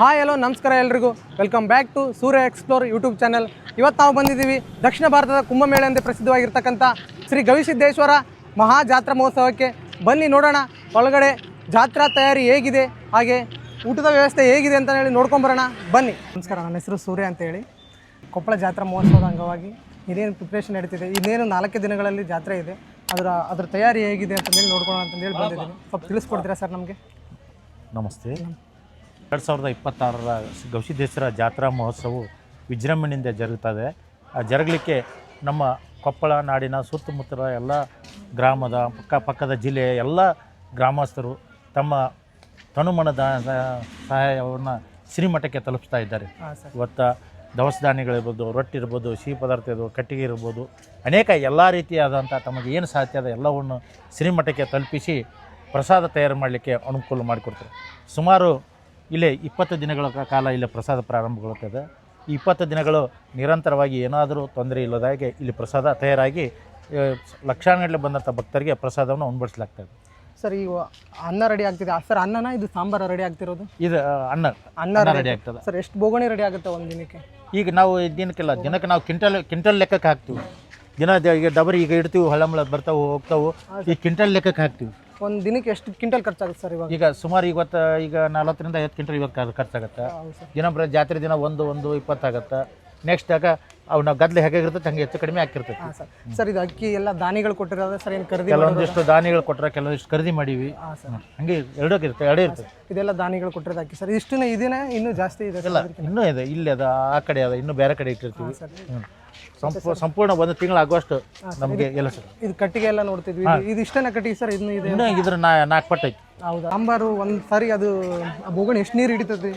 Hi hello ನಮಸ್ಕಾರ ಎಲ್ರಿಗೂ. Welcome back to Surya explore YouTube channel ಇವತ್ತು ನಾವು ಬಂದಿದ್ದೀವಿ ದಕ್ಷಿಣ ಭಾರತದ ಕುಂಭಮೇಳ ಎಂದೇ ಪ್ರಸಿದ್ಧವಾಗಿರ್ತಕ್ಕಂಥ ಶ್ರೀ ಗವಿಸಿದ್ದೇಶ್ವರ ಮಹಾ ಜಾತ್ರಾ ಮಹೋತ್ಸವಕ್ಕೆ. ಬನ್ನಿ ನೋಡೋಣ ಒಳಗಡೆ ಜಾತ್ರಾ ತಯಾರಿ ಹೇಗಿದೆ ಹಾಗೆ ಊಟದ ವ್ಯವಸ್ಥೆ ಹೇಗಿದೆ ಅಂತ ಹೇಳಿ ನೋಡ್ಕೊಂಬರೋಣ ಬನ್ನಿ. ನಮಸ್ಕಾರ ನನ್ನ ಹೆಸರು ಸೂರ್ಯ ಅಂತ ಹೇಳಿ. ಕೊಪ್ಪಳ ಜಾತ್ರಾ ಮಹೋತ್ಸವದ ಅಂಗವಾಗಿ ಇನ್ನೇನು ಪ್ರಿಪ್ರೇಷನ್ ನಡೀತಿದೆ? ಇನ್ನೇನು ನಾಲ್ಕು ದಿನಗಳಲ್ಲಿ ಜಾತ್ರೆ ಇದೆ. ಅದರ ಅದರ ತಯಾರಿ ಹೇಗಿದೆ ಅಂತಂದೇಳಿ ನೋಡ್ಕೊಳ್ಳೋಣ ಅಂತಂದೇಳಿ ಬಂದಿದ್ದೀನಿ. ಸ್ವಲ್ಪ ತಿಳಿಸ್ಕೊಡ್ತೀರಾ ಸರ್ ನಮಗೆ? ನಮಸ್ತೆ. ಎರಡು ಸಾವಿರದ ಇಪ್ಪತ್ತಾರರ ಗವಿಸಿದ್ದೇಶ್ವರ ಜಾತ್ರಾ ಮಹೋತ್ಸವವು ವಿಜೃಂಭಣೆಯಿಂದ ಜರುಗುತ್ತದೆ ಆ ಜರುಗಲಿಕ್ಕೆ ನಮ್ಮ ಕೊಪ್ಪಳ ನಾಡಿನ ಸುತ್ತಮುತ್ತಲ ಎಲ್ಲ ಗ್ರಾಮದ ಪಕ್ಕ ಪಕ್ಕದ ಜಿಲ್ಲೆಯ ಎಲ್ಲ ಗ್ರಾಮಸ್ಥರು ತಮ್ಮ ತನುಮನದ ಸಹಾಯವನ್ನು ಶ್ರೀಮಠಕ್ಕೆ ತಲುಪಿಸ್ತಾ ಇದ್ದಾರೆ. ಇವತ್ತು ದವಸ ಧಾನ್ಯಗಳಿರ್ಬೋದು ರೊಟ್ಟಿ ಇರ್ಬೋದು ಸಿಹಿ ಪದಾರ್ಥ ಇರ್ಬೋದು ಕಟ್ಟಿಗೆ ಇರ್ಬೋದು ಅನೇಕ ಎಲ್ಲ ರೀತಿಯಾದಂಥ ತಮಗೆ ಏನು ಸಾಧ್ಯ ಅದ ಎಲ್ಲವನ್ನು ಶ್ರೀಮಠಕ್ಕೆ ತಲುಪಿಸಿ ಪ್ರಸಾದ ತಯಾರು ಮಾಡಲಿಕ್ಕೆ ಅನುಕೂಲ ಮಾಡಿಕೊಡ್ತಾರೆ. ಸುಮಾರು ಇಲ್ಲೇ ಇಪ್ಪತ್ತು ದಿನಗಳ ಕಾಲ ಇಲ್ಲೇ ಪ್ರಸಾದ ಪ್ರಾರಂಭಗೊಳ್ಳುತ್ತದೆ. ಈ ಇಪ್ಪತ್ತು ದಿನಗಳು ನಿರಂತರವಾಗಿ ಏನಾದರೂ ತೊಂದರೆ ಇಲ್ಲದಾಗೆ ಇಲ್ಲಿ ಪ್ರಸಾದ ತಯಾರಾಗಿ ಲಕ್ಷಾಂಗಡಲೆ ಬಂದಂಥ ಭಕ್ತರಿಗೆ ಪ್ರಸಾದವನ್ನು ಉಣ್ಬಡಿಸಲಾಗ್ತದೆ. ಸರ್ ಈಗ ಅನ್ನ ರೆಡಿ ಆಗ್ತಿದೆ. ಸರ್ ಅನ್ನನ ಇದು ಸಾಂಬಾರು ರೆಡಿ ಆಗ್ತಿರೋದು? ಇದು ಅನ್ನ ಅನ್ನ ಅನ್ನ ರೆಡಿ ಆಗ್ತದೆ. ಸರ್ ಎಷ್ಟು ಬೋಗಣಿ ರೆಡಿ ಆಗುತ್ತೆ ಒಂದು ದಿನಕ್ಕೆ? ಈಗ ನಾವು ದಿನಕ್ಕೆಲ್ಲ ದಿನಕ್ಕೆ ನಾವು ಕಿಂಟಲ್ ಕಿಂಟಲ್ ಲೆಕ್ಕಕ್ಕೆ ಹಾಕ್ತೀವಿ. ದಿನ ಈಗ ಡಬರಿ ಈಗ ಇಡ್ತೀವಿ ಹಳಮಳ ಬರ್ತಾವೆ ಹೋಗ್ತಾವೆ ಈ ಕಿಂಟಲ್ ಲೆಕ್ಕಕ್ಕೆ ಹಾಕ್ತೀವಿ. ಒಂದು ದಿನಕ್ಕೆ ಎಷ್ಟು ಕ್ವಿಂಟಲ್ ಖರ್ಚಾಗುತ್ತೆ ಸರ್ ಇವಾಗ? ಈಗ ಸುಮಾರು ಇವತ್ತು ಈಗ ನಲವತ್ತರಿಂದ ಐವತ್ತು ಕ್ವಿಂಟಲ್ ಇವತ್ತು ಖರ್ಚಾಗುತ್ತೆ. ಹೌದು ಸರ್. ದಿನ ಜಾತ್ರೆ ದಿನ ಒಂದು ಒಂದು ಇಪ್ಪತ್ತಾಗತ್ತೆ. ನೆಕ್ಸ್ಟ್ ಆಗ ಅವು ನಾವು ಗದ್ಲೆ ಹೇಗಿರ್ತೈತೆ ಹಂಗೆ ಹೆಚ್ಚು ಕಡಿಮೆ ಆಗ್ತಿರ್ತೈತಿ ಹಾಂ ಸರ್. ಸರ್ ಇದು ಅಕ್ಕಿ ಎಲ್ಲ ದಾನಿಗಳು ಕೊಟ್ಟಿರೋದ್ರೆ ಸರ್ ಏನು ಖರೀದಿ ಕೆಲವೊಂದಿಷ್ಟು ದಾನಿಗಳು ಕೊಟ್ಟರೆ ಕೆಲವೊಂದಿಷ್ಟು ಖರೀದಿ ಮಾಡೀವಿ. ಹಾಂ ಸರ್. ಹಂಗೆ ಎರಡಕ್ಕೆ ಇರುತ್ತೆ ಎರಡೇ ಇರ್ತದೆ ಇದೆಲ್ಲ ದಾನಿಗಳು ಕೊಟ್ಟಿರೋದು ಅಕ್ಕಿ ಸರ್. ಇಷ್ಟು ಇದೇನೆ ಇನ್ನೂ ಜಾಸ್ತಿ ಇದೆ ಇಲ್ಲ ಇನ್ನೂ ಇದೆ ಇಲ್ಲಿ ಅದ ಆ ಕಡೆ ಅದ ಇನ್ನೂ ಬೇರೆ ಕಡೆ ಇಟ್ಟಿರ್ತೀವಿ. ಸರ್. ಸಂಪೂ ಸಂಪೂರ್ಣ ಒಂದು ತಿಂಗಳಾಗುವಷ್ಟು ನಮಗೆ ಎಲ್ಲ ಸರ್ ಇದು ಕಟ್ಟಿಗೆ ಎಲ್ಲ ನೋಡ್ತಿದ್ವಿ. ಇದು- ಇದು ಇಷ್ಟೇನ ಕಟ್ಟಿಗೆ ಸರ್? ಇದನ್ನ ಇದೆ ಇನ್ನೂ ಇದ್ರ ನಾ ನಾಲ್ಕು ಪಟ್ಟು ಐತಿ. ಹೌದಾ? ಸಾಂಬಾರು ಒಂದ್ ಸಾರಿ ಅದು ಆ ಬೋಗಣಿ ಎಷ್ಟು ನೀರು ಹಿಡಿತೈತಿ?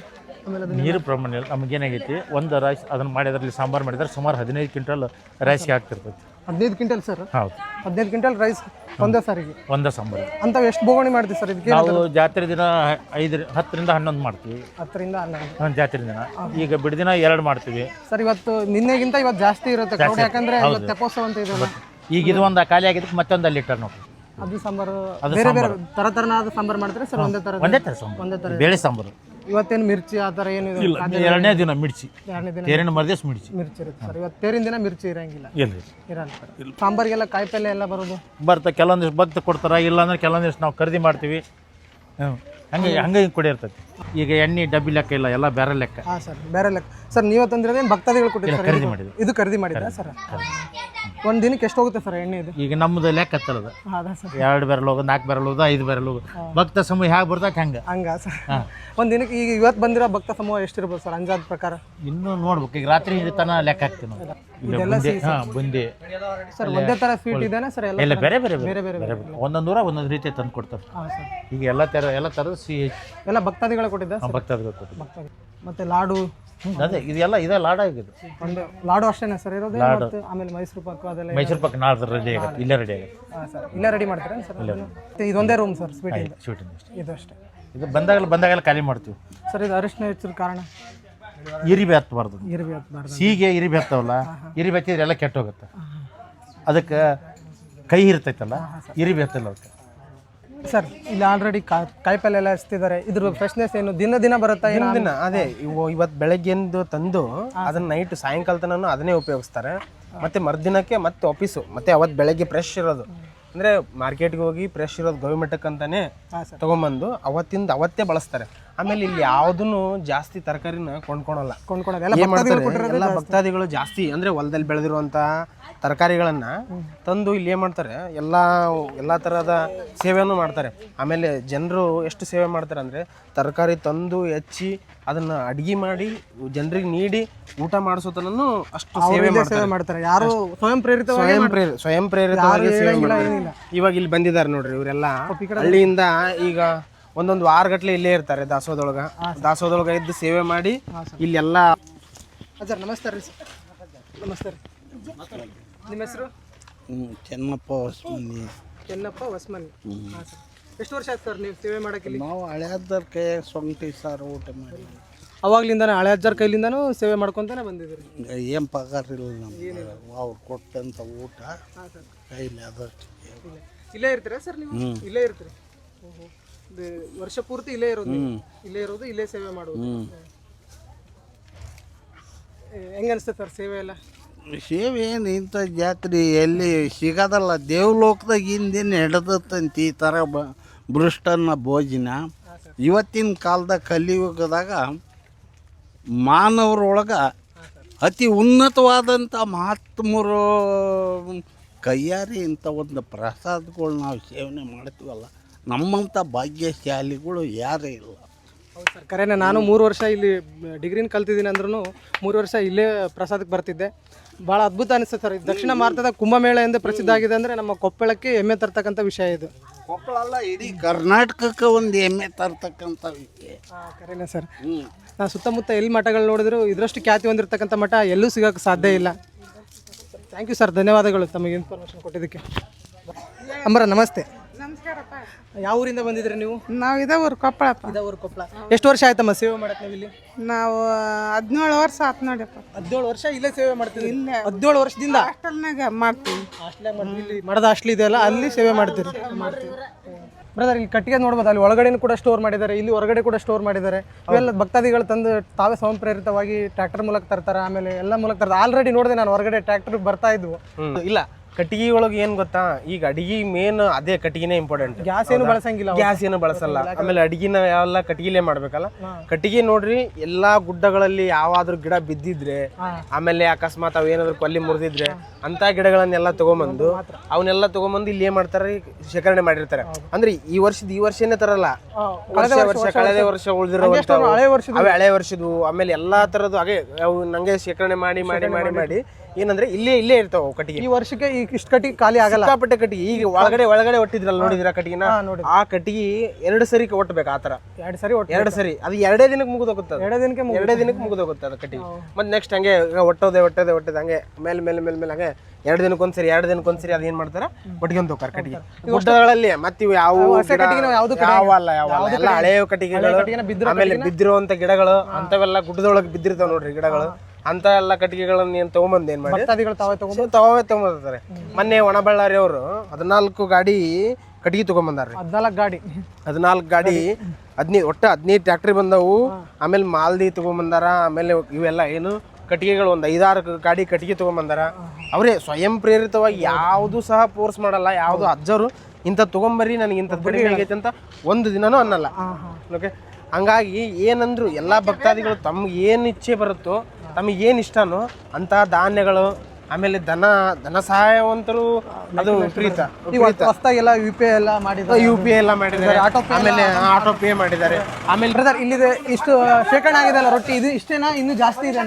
ಆಮೇಲೆ ಅದು ನೀರು ಪ್ರಮಾಣ. ಏನಾಗೈತಿ ಒಂದು ರೈಸ್ ಅದನ್ನು ಮಾಡಿ ಅದರಲ್ಲಿ ಸಾಂಬಾರು ಮಾಡಿದ್ರೆ ಸುಮಾರು ಹದಿನೈದು ಕ್ವಿಂಟಲ್ ರೈಸ್ಗೆ ಆಗ್ತಿರ್ತೈತಿ. ಹದಿನೈದು ಕ್ವಿಂಟಲ್ ಸರ್. ಹೌದು. ಹದಿನೈದು ಕ್ವಿಂಟಲ್ ರೈಸ್ ಒಂದೇ ಸಾರಿಗೆ. ಒಂದೇ ಸಾಂಬಾರು. ಅಂತ ಎಷ್ಟು ಬೋಗಣಿ ಮಾಡ್ತೀವಿ ಸರ್ ಇದಕ್ಕೆ ನಾವು ಜಾತ್ರೆ ದಿನ ಐದು ಹತ್ತರಿಂದ ಹನ್ನೊಂದು ಮಾಡ್ತೀವಿ. ಹತ್ತರಿಂದ ಹನ್ನೊಂದು. ಒಂದು ಜಾತ್ರೆ ದಿನ. ಈಗ ಬಿಡದಿನ ಎರಡು ಮಾಡ್ತೀವಿ. ಸರ್ ಇವತ್ತು ನಿನ್ನೆಗಿಂತ ಇವತ್ತು ಜಾಸ್ತಿ ಇರುತ್ತೆ ಯಾಕಂದ್ರೆ ಇವತ್ತು ತೆಪ್ಪೋತ್ಸವ ಅಂತ ಇದೆಯಲ್ಲ. ಈಗ ಇದು ಒಂದು ಖಾಲಿ ಆಗಿದ್ದಕ್ಕೆ ಮತ್ತೊಂದು ಅಲ್ಲಿ ಇಟ್ಟಾರ ನೋಡಿ ಅದು ಸಾಂಬಾರು ಬೇರೆ ಬೇರೆ ತರ ತರನಾದ ಸಾಂಬಾರು ಮಾಡಿದ್ರೆ ಸರ್ ಒಂದೇ ತರ ಒಂದೇ ಥರ ಸಾಂಬಾರು. ಒಂದೇ ತರ ಬೇಳೆ ಸಾಂಬಾರು. ಇವತ್ತೇನು ಮಿರ್ಚಿ ಆ ಥರ ಏನು ಇಲ್ಲ ಎರಡನೇ ದಿನ ಮಿರ್ಚಿ. ಎರಡನೇ ದಿನ ತೇರಿನ ಮರದೇಶ ಮಿರ್ಚಿ. ಮಿರ್ಚಿ ಇರುತ್ತೆ ಸರ್. ಇವತ್ತು ತೇರಿನ ದಿನ ಮಿರ್ಚಿ ಇರಂಗಿಲ್ಲ. ಇಲ್ಲ ಇರಲ್ಲ ಸರ್. ಸಾಂಬಾರಿಗೆಲ್ಲ ಕಾಯಿ ಪಲ್ಯ ಎಲ್ಲ ಬರೋದು? ಬರ್ತಾ ಕೆಲವೊಂದಿಷ್ಟು ಭಕ್ತ ಕೊಡ್ತಾರೆ ಇಲ್ಲಾಂದ್ರೆ ಕೆಲವೊಂದಿಷ್ಟು ನಾವು ಖರೀದಿ ಮಾಡ್ತೀವಿ. ಹ್ಞೂ ಹಂಗೆ ಹಂಗೆ ಹಿಂಗೆ ಕೊಡಿ ಇರ್ತೈತಿ ಈಗ ಎಣ್ಣೆ ಡಬ್ಬಿ ಲೆಕ್ಕ ಇಲ್ಲ ಎಲ್ಲ ಬೇರೆ ಲೆಕ್ಕ. ಹಾಂ ಸರ್ ಬೇರೆ ಲೆಕ್ಕ. ಸರ್ ನೀವು ತಂದಿರೋದೇನು ಭಕ್ತಾದಿಗಳು ಕೊಟ್ಟಿದ್ದಾರೆ ಖರೀದಿ ಮಾಡಿದ್ವಿ ಇದು ಖರೀದಿ ಮಾಡಿದ್ರಾ ಸರ್? ಒಂದು ದಿನಕ್ಕೆ ಎಷ್ಟು ಹೋಗುತ್ತೆ ಸರ್ ಎಣ್ಣೆ ಇದು ಈಗ ನಮ್ಮದು ಲೆಕ್ಕ ಹತ್ತಲ್ಲದ ಹೌದಾ ಸರ್? ಎರಡು ಬೆರಳು ಹೋಗೋದು ನಾಲ್ಕು ಬೆರಳು ಹೋಗೋದು ಐದು ಬೆರಳು ಹೋಗೋದು. ಭಕ್ತ ಸಮೂಹ ಹೇಗೆ ಬರ್ತಾಕ ಹಂಗೆ? ಹಂಗ ಸರ್. ಒಂದು ದಿನಕ್ಕೆ ಈಗ ಇವತ್ತು ಬಂದಿರೋ ಭಕ್ತ ಸಮೂಹ ಎಷ್ಟಿರ್ಬೋದು ಸರ್ ಅಂಜಾದ ಪ್ರಕಾರ? ಇನ್ನೂ ನೋಡ್ಬೇಕು ಈಗ ರಾತ್ರಿ ತನ ಲೆಕ್ಕ ಹಾಕ್ತೀವಿ ಇಲ್ಲ ಬುಂದಿ ಸರ್ ಒಂದೇ ಥರ ಸ್ವೀಟ್ ಇದೇನಾ ಸರ್ ಎಲ್ಲ ಇಲ್ಲ ಬೇರೆ ಬೇರೆ ಬೇರೆ ಬೇರೆ ಬೇರೆ. ಒಂದೊಂದು ಊರ ಒಂದೊಂದು ರೀತಿ ತಂದು ಕೊಡ್ತಾರೆ. ಈಗ ಎಲ್ಲ ತರ ಎಲ್ಲ ಥರದ ಸಿಹಿ ಎಲ್ಲ ಭಕ್ತಾದಿಗಳು ಕೊಟ್ಟಿದ್ದ ಭಕ್ತಾದಿಗಳು ಕೊಡ್ತಾರೆ ಮತ್ತೆ ಲಾಡು? ಅದೇ ಇದೆಲ್ಲ ಇದೆ ಲಾಡ ಆಗಿದೆ. ಒಂದು ಲಾಡು ಅಷ್ಟೇನಾ ಸರ್ ಇರೋದು? ಆಮೇಲೆ ಮೈಸೂರು ಪಾಕು ಅದೆಲ್ಲ ಮೈಸೂರು ಪಕ್ಕ ನಾಳೆ ರೆಡಿ ಆಗುತ್ತೆ ಇಲ್ಲೇ ರೆಡಿ ಆಗುತ್ತೆ. ಸರ್. ಇಲ್ಲೇ ರೆಡಿ ಮಾಡ್ತೀರಾ ಸರ್? ಮತ್ತೆ ಇದೊಂದೇ ರೂಮ್ ಸರ್ ಸ್ವೀಟ್ ಇದೆ ಇದು ಅಷ್ಟೇ. ಇದು ಬಂದಾಗಲ್ಲ ಬಂದಾಗೆಲ್ಲ ಖಾಲಿ ಮಾಡ್ತೀವಿ. ಸರ್ ಇದು ಅರಿಶಿನ ಹೆಚ್ಚಿದ ಕಾರಣ? ಇರಿಬೆ ಹತ್ತಬಾರ್ದು ಇರಬಿ ಹತ್ಬಾರ್ದು ಸೀಗೆ ಇರಿಬೆ ಹತ್ತವಲ್ಲ ಇರಿಬೆ ಹತ್ತಿದ್ರೆ ಎಲ್ಲ ಕೆಟ್ಟ ಹೋಗುತ್ತೆ ಅದಕ್ಕೆ ಕೈ ಇರ್ತೈತಲ್ಲ ಇರಿಬೆ ಹತ್ತಲ್ಲ ಅದಕ್ಕೆ ಸರ್ ಇಲ್ಲಿ ಆಲ್ರೆಡಿ ಕಾಯಿ ಪಲ್ಯ ಎಲ್ಲ ಹಚ್ತಿದ್ದಾರೆ ಇದ್ರ ಫ್ರೆಶ್ನೆಸ್ ಏನು? ದಿನ ದಿನ ಬರುತ್ತಾ ಏನು? ದಿನ ಅದೇ ಇವು ಇವತ್ತು ಬೆಳಗ್ಗೆಂದು ತಂದು ಅದನ್ನ ನೈಟ್ ಸಾಯಂಕಾಲ ತನಕ ಅದನ್ನೇ ಉಪಯೋಗಿಸ್ತಾರೆ. ಮತ್ತೆ ಮರುದಿನಕ್ಕೆ ಮತ್ತೆ ಆಫೀಸು ಮತ್ತೆ ಅವತ್ತು ಬೆಳಗ್ಗೆ ಫ್ರೆಶ್ ಇರೋದು. ಅಂದ್ರೆ ಮಾರ್ಕೆಟ್ಗೆ ಹೋಗಿ ಫ್ರೆಶ್ ಇರೋದು ಗವಿಮಠಕ್ಕೆ ಅಂತಾನೆ ತಗೊಂಬಂದು ಅವತ್ತಿಂದ ಅವತ್ತೇ ಬಳಸ್ತಾರೆ. ಆಮೇಲೆ ಇಲ್ಲಿ ಯಾವುದನ್ನು ಜಾಸ್ತಿ ತರಕಾರಿನ ಕೊಂಡ್ಕೊಳಲ್ಲ. ಕೊಂಡ್ಕೊಳೋದು ಎಲ್ಲ ಏನ್ ಭಕ್ತಾದಿಗಳು ಮಾಡ್ತಾರೆ? ಎಲ್ಲ ಭಕ್ತಾದಿಗಳು ಜಾಸ್ತಿ ಅಂದ್ರೆ ಹೊಲದಲ್ಲಿ ಬೆಳೆದಿರುವಂತ ತರಕಾರಿಗಳನ್ನ ತಂದು ಇಲ್ಲಿ ಏನ್ ಮಾಡ್ತಾರೆ? ಎಲ್ಲಾ ಎಲ್ಲಾ ತರಹದ ಸೇವೆಯನ್ನು ಮಾಡ್ತಾರೆ. ಆಮೇಲೆ ಜನರು ಎಷ್ಟು ಸೇವೆ ಮಾಡ್ತಾರೆ ಅಂದ್ರೆ ತರಕಾರಿ ತಂದು ಹೆಚ್ಚಿ ಅದನ್ನ ಅಡಿಗೆ ಮಾಡಿ ಜನರಿಗೆ ನೀಡಿ ಊಟ ಮಾಡಿಸೋತನೂ ಅಷ್ಟು ಸೇವೆ ಸೇವೆ ಮಾಡ್ತಾರೆ. ಮಾಡ್ತಾರೆ. ಯಾರು ಸ್ವಯಂ ಪ್ರೇರಿತ ಸ್ವಯಂ ಪ್ರೇರ ಸ್ವಯಂ ಪ್ರೇರಿತವಾಗಿ ಸೇವೆ ಮಾಡ್ತಾರೆ. ಇವಾಗ ಇಲ್ಲಿ ಬಂದಿದ್ದಾರೆ ನೋಡ್ರಿ ಇವರೆಲ್ಲ. ಹಳ್ಳಿಯಿಂದ ಈಗ ಒಂದೊಂದು ವಾರಗಟ್ಲೆ ಇಲ್ಲೇ ಇರ್ತಾರೆ ದಾಸೋದೊಳಗ. ದಾಸೋದೊಳಗ ಇದ್ದು ಸೇವೆ ಮಾಡಿ ಇಲ್ಲೆಲ್ಲ ಸರ್ ನಮಸ್ತೆ ರೀ ಸರ್. ನಮಸ್ತೆ ರೀ. ನಿಮ್ಮ ಹೆಸರು? ಚೆನ್ನಪ್ಪ ಹೊಸ್ಮನಿ. ಚೆನ್ನಪ್ಪ ಹೊಸ್ಮನಿ. ಹಾಂ ಸರ್. ಎಷ್ಟು ವರ್ಷ ಆಯ್ತು ಸರ್ ನೀವು ಸೇವೆ ಮಾಡಕ್ಕೆ ಇಲ್ಲಿ? ನಾವು ಹಳೆಯದರ ಕೈ ಸೊಂಟಿ ಸಾರು ಊಟ ಮಾಡಿ ಅವಾಗ್ಲಿಂದಾನೆ ಹಳೆ ಅಜ್ಜರ ಕೈಲಿಂದಾನು ಸೇವೆ ಮಾಡ್ಕೊಂತಾನೆ ಬಂದಿದ್ದೀರಿ? ಏನು ಪಗಾರ ಇಲ್ಲ ನಮ್ಗೆ. ಅವ್ರು ಕೊಟ್ಟಂತ ಊಟ ಹಾಂ ಸರ್. ಕೈಲಿ ಅದಷ್ಟು ಇಲ್ಲೇ ಇರ್ತೀರಾ ಸರ್ ನೀವು? ಇಲ್ಲೇ ಇರ್ತೀರಿ? ಓಹೋ. ವರ್ಷ ಪೂರ್ತಿ ಇಲ್ಲೇ ಇರೋದು? ಇಲ್ಲೇ ಇರೋದು ಇಲ್ಲೇ ಸೇವೆ ಮಾಡೋದು ಹೆಂಗ ಅನಿಸ್ತದೆ ಸರ್ ಸೇವೆ ಎಲ್ಲ? ಸೇವೆ ಏನು ಇಂಥ ಜಾತ್ರೆ ಎಲ್ಲಿ ಸಿಗೋದಲ್ಲ. ದೇವ್ಲೋಕದಾಗ ಹಿಂದಿನ ಹಿಡ್ದತ್ತಂತ ಈ ಥರ ಬ ಭೃಷ್ಟನ ಭೋಜನ. ಇವತ್ತಿನ ಕಾಲದಾಗ ಕಲಿಯುಗದಾಗ ಮಾನವರೊಳಗೆ ಅತಿ ಉನ್ನತವಾದಂಥ ಮಹಾತ್ಮರು ಕೈಯಾರಿ ಇಂಥ ಒಂದು ಪ್ರಸಾದಗಳು ನಾವು ಸೇವನೆ ಮಾಡ್ತೀವಲ್ಲ. ನಮ್ಮಂಥ ಭಾಗ್ಯಶಾಲಿಗಳು ಯಾರೇ ಇಲ್ಲ. ಹೌದು ಸರ್ ನಾನು ಮೂರು ವರ್ಷ ಇಲ್ಲಿ ಡಿಗ್ರಿನ ಕಲ್ತಿದ್ದೀನಿ ಅಂದ್ರೂ ಮೂರು ವರ್ಷ ಇಲ್ಲೇ ಪ್ರಸಾದಕ್ಕೆ ಬರ್ತಿದ್ದೆ. ಭಾಳ ಅದ್ಭುತ ಅನಿಸ್ತದೆ ಸರ್ ಇದು ದಕ್ಷಿಣ ಭಾರತದ ಕುಂಭಮೇಳ ಎಂದು ಪ್ರಸಿದ್ಧ ಆಗಿದೆ ಅಂದರೆ ನಮ್ಮ ಕೊಪ್ಪಳಕ್ಕೆ ಹೆಮ್ಮೆ ತರ್ತಕ್ಕಂಥ ವಿಷಯ ಇದು. ಕೊಪ್ಪಳ ಅಲ್ಲ ಇಡೀ ಕರ್ನಾಟಕಕ್ಕೆ ಒಂದು ಹೆಮ್ಮೆ ತರ್ತಕ್ಕಂಥ ವಿಷಯ. ಕರೆನೇ ಸರ್. ನಾ ಸುತ್ತಮುತ್ತ ಎಲ್ಲಿ ಮಠಗಳು ನೋಡಿದ್ರು ಇದರಷ್ಟು ಖ್ಯಾತಿ ಹೊಂದಿರತಕ್ಕಂಥ ಮಠ ಎಲ್ಲೂ ಸಿಗೋಕ್ಕೆ ಸಾಧ್ಯ ಇಲ್ಲ. ಥ್ಯಾಂಕ್ ಯು ಸರ್ ಧನ್ಯವಾದಗಳು ತಮಗೆ ಇನ್ಫಾರ್ಮೇಷನ್ ಕೊಟ್ಟಿದ್ದಕ್ಕೆ. ಅಂಬರ ನಮಸ್ತೆ. ಯಾವ ಊರಿಂದ ಬಂದಿದ್ರಿ ನೀವು? ನಾವು ಇದೇ ಊರು ಕೊಪ್ಪಳಪ್ಪ ಕೊಪ್ಪಳ. ಎಷ್ಟು ವರ್ಷ ಆಯ್ತಮ್ಮ ಸೇವೆ ಮಾಡ್ತೀವಿ ನೀವು ಇಲ್ಲಿ? ನಾವು ಹದಿನೇಳು ವರ್ಷ ಆತ್ ನೋಡಿಯಪ್ಪ ಹದಿನೇಳು ವರ್ಷ ಇಲ್ಲೇ ಸೇವೆ ಮಾಡ್ತೀವಿ ಇಲ್ಲೇ. ಹದಿನೇಳು ವರ್ಷದಿಂದ? ಹಾಸ್ಟೆಲ್ನಾಗ ಮಾಡ್ತೀವಿ. ಹಾಸ್ಟ್ಲಾಗ ಮಾಡ್ತೀವಿ ಇಲ್ಲಿ ಮಠದ ಹಾಸ್ಟ್ಲ್ ಇದೆಯಲ್ಲ ಅಲ್ಲಿ ಸೇವೆ ಮಾಡ್ತೀರಿ? ಬ್ರದರ್ ಇಲ್ಲಿ ಕಟ್ಟಿಗೆ ನೋಡ್ಬೋದು ಅಲ್ಲಿ ಒಳಗಡೆನೂ ಕೂಡ ಸ್ಟೋರ್ ಮಾಡಿದ್ದಾರೆ ಇಲ್ಲಿ ಹೊರಗಡೆ ಕೂಡ ಸ್ಟೋರ್ ಮಾಡಿದ್ದಾರೆ. ಇವೆಲ್ಲ ಭಕ್ತಾದಿಗಳು ತಂದು ತಾವೇ ಸ್ವಯಂಪ್ರೇರಿತವಾಗಿ ಟ್ರ್ಯಾಕ್ಟರ್ ಮೂಲಕ ತರ್ತಾರೆ ಆಮೇಲೆ ಎಲ್ಲ ಮೂಲಕ ತರ್ತಾರೆ. ಆಲ್ರೆಡಿ ನೋಡಿದೆ ನಾನು ಹೊರಗಡೆ ಟ್ರ್ಯಾಕ್ಟರ್ ಬರ್ತಾ ಇದ್ವು. ಇಲ್ಲ ಕಟ್ಟಿಗೆ ಒಳಗೆ ಏನ್ ಗೊತ್ತಾ? ಈಗ ಅಡಿಗೆ ಮೇನ್ ಅದೇ ಕಟ್ಟಿಗೆನೇ ಇಂಪಾರ್ಟೆಂಟ್ ಗ್ಯಾಸ್ ಏನು ಬಳಸಂಗಿಲ್ಲ ಗ್ಯಾಸ್ ಏನು ಬಳಸಲ್ಲ. ಆಮೇಲೆ ಅಡಿಗೆನ ಯಾವೆಲ್ಲ ಕಟ್ಟಿಗೆಲೇ ಮಾಡ್ಬೇಕಲ್ಲ? ಕಟ್ಟಿಗೆ ನೋಡ್ರಿ ಎಲ್ಲಾ ಗುಡ್ಡಗಳಲ್ಲಿ ಯಾವಾದ್ರೂ ಗಿಡ ಬಿದ್ದಿದ್ರೆ ಆಮೇಲೆ ಅಕಸ್ಮಾತ್ ಅವ್ ಏನಾದ್ರು ಕೊಲ್ಲಿ ಮುರಿದಿದ್ರೆ ಅಂತ ಗಿಡಗಳನ್ನೆಲ್ಲ ತಗೊಂಬಂದು ಅವನ್ನೆಲ್ಲ ತಗೊಂಬಂದು ಇಲ್ಲಿ ಏನ್ ಮಾಡ್ತಾರೆ ಶೇಖರಣೆ ಮಾಡಿರ್ತಾರೆ. ಅಂದ್ರೆ ಈ ವರ್ಷದ ಈ ವರ್ಷನೇ ತರಲ್ಲ. ವರ್ಷ ವರ್ಷ ಕಳೆದ ವರ್ಷ. ಉಳಿದಿರೋ ಹಳೆ ವರ್ಷದ ಆಮೇಲೆ ಎಲ್ಲಾ ತರದ್ದು ಹಾಗೆ ಅವು ನಂಗೆ ಶೇಖರಣೆ ಮಾಡಿ ಮಾಡಿ ಮಾಡಿ. ಮಾಡಿ. ಏನಂದ್ರೆ ಇಲ್ಲೇ ಇಲ್ಲೇ ಇರ್ತಾವ ಅವು ಕಟ್ಟಿಗೆ. ಈ ವರ್ಷಕ್ಕೆ ಈ ಇಷ್ಟು ಕಟ್ಟಿಗೆ ಖಾಲಿ ಆಗಲ್ಲ. ಸಿಕ್ಕಾಪಟ್ಟೆ ಕಟ್ಟಿಗೆ. ಈಗ ಒಳಗಡೆ ಒಳಗಡೆ ಒಟ್ಟಿದ್ರಲ್ಲ ನೋಡಿದ್ರ ಕಟ್ಟಿಗೆನ? ಹಾ. ಆ ಕಟ್ಟಿಗೆ ಎರಡು ಸರಿ ಒಟ್ಟಬೇಕು ಆ ತರ ಎರಡು ಸರಿ ಒಟ್ಟು ಎರಡು ಸರಿ. ಅದು ಎರಡೇ ದಿನಕ್ಕೆ ಮುಗಿದೋಗುತ್ತೆ ಎರಡೇ ದಿನಕ್ಕೆ ಎರಡೇ ದಿನಕ್ಕೆ ಮುಗಿದೋಗುತ್ತೆ ಅದು ಕಟ್ಟಿಗೆ. ಮತ್ತೆ ನೆಕ್ಸ್ಟ್ ಹಂಗೆ ಈಗ ಒಟ್ಟೋದೆ ಒಟ್ಟೋದೆ ಒಟ್ಟೋದೆ ಹಂಗೆ ಮೇಲೆ ಮೇಲೆ ಮೇಲೆ ಮೇಲೆ ಹಂಗೆ ಎರಡು ದಿನಕ್ಕೊಂದ್ಸರಿ ಎರಡು ದಿನಕ್ಕೊಂದ್ಸರಿ ಅದೇನ್ ಮಾಡ್ತಾರ? ಒಟ್ಕೊಂಡ್ ಹೋಗ್ತಾರೆ ಕಟ್ಟಿಗೆ. ಗುಡ್ಡಗಳಲ್ಲಿ ಮತ್ತೆ ಇವು ಯಾವ ಗಿಡ- ಕಟ್ಟಿಗೆನ ಯಾವ್ದು ಕಡೆ- ಯಾವಲ್ಲ ಯಾವಲ್ಲ ಎಲ್ಲ ಹಳೆಯ ಕಟ್ಟಿಗೆಗಳು. ಕಟ್ಟಿಗೆನ ಬಿದ್ದಿರೋ ಆಮೇಲೆ ಬಿದ್ದಿರುವಂತ ಗಿಡಗಳು ಅಂತವೆಲ್ಲ ಗುಡ್ಡದೊಳಗೆ ಬಿದ್ದಿರ್ತಾವ ನೋಡ್ರಿ ಗಿಡಗಳು. ಅಂತ ಎಲ್ಲ ಕಟ್ಟಿಗೆಗಳನ್ನ ಏನ್ ತಗೊಂಬಂದ್ ಏನ್ ಮಾಡಿ? ಭಕ್ತಾದಿಗಳು ತಾವೇ ತಗೊಂಡು ತಗೋವೇ ತಗೊಂಬರ್ತಾರೆ ಮೊನ್ನೆ ಒಣಬಳ್ಳಾರಿ ಅವರು ಹದಿನಾಲ್ಕು ಗಾಡಿ ಕಟ್ಟಿಗೆ ತಗೊಂಬಂದಾರ್ರಿ. ಹದಿನಾಲ್ಕು ಗಾಡಿ. ಹದಿನಾಲ್ಕು ಗಾಡಿ ಹದಿನೈದು ಒಟ್ಟು ಹದಿನೈದು ಟ್ಯಾಕ್ಟ್ರಿ ಬಂದವು. ಆಮೇಲೆ ಮಾಲ್ದಿ ತಗೊಂಬಂದಾರ ಆಮೇಲೆ ಇವೆಲ್ಲ ಏನು ಕಟ್ಟಿಗೆಗಳು ಒಂದು ಐದಾರು ಗಾಡಿ ಕಟ್ಟಿಗೆ ತಗೊಂಬಂದಾರ. ಅವರೇ ಸ್ವಯಂ ಪ್ರೇರಿತವಾಗಿ ಯಾವುದು ಸಹ ಫೋರ್ಸ್ ಮಾಡಲ್ಲ ಯಾವುದು ಅಜ್ಜರು ಇಂಥ ತಗೊಂಬರ್ರಿ ನನಗೆ ಇಂಥದ್ದು ಕಡಿಮೆ ಆಗೈತೆ ಅಂತ ಒಂದು ದಿನನೂ ಅನ್ನಲ್ಲ. ಓಕೆ ಹಂಗಾಗಿ ಏನಂದ್ರು ಎಲ್ಲ ಭಕ್ತಾದಿಗಳು ತಮ್ಗೆ ಏನು ಇಚ್ಛೆ ಬರುತ್ತೋ ತಮಗೆ ಏನು ಇಷ್ಟನೋ ಅಂತಹ ಧಾನ್ಯಗಳು ಆಮೇಲೆ ದನ ಧನ ಸಹಾಯವಂತರು ಅದು ಪ್ರೀತ ಇವತ್ತು ಹೊಸದಾಗೆಲ್ಲ ಯು ಪಿ ಎಲ್ಲ ಮಾಡಿದ್ದಾರೆ. ಯು ಪಿ ಎಲ್ಲ ಮಾಡಿದ್ದಾರೆ. ಆಟೋ ಆಮೇಲೆ ಆಟೋ ಪೇ ಮಾಡಿದ್ದಾರೆ. ಆಮೇಲೆ ಬ್ರದರ್ ಇಲ್ಲಿದೆ ಇಷ್ಟು ಶೇಖರಣೆ ಆಗಿದೆ ಅಲ್ಲ ರೊಟ್ಟಿ? ಇದು ಇಷ್ಟೇನಾ? ಇನ್ನು ಜಾಸ್ತಿ ಇದೆ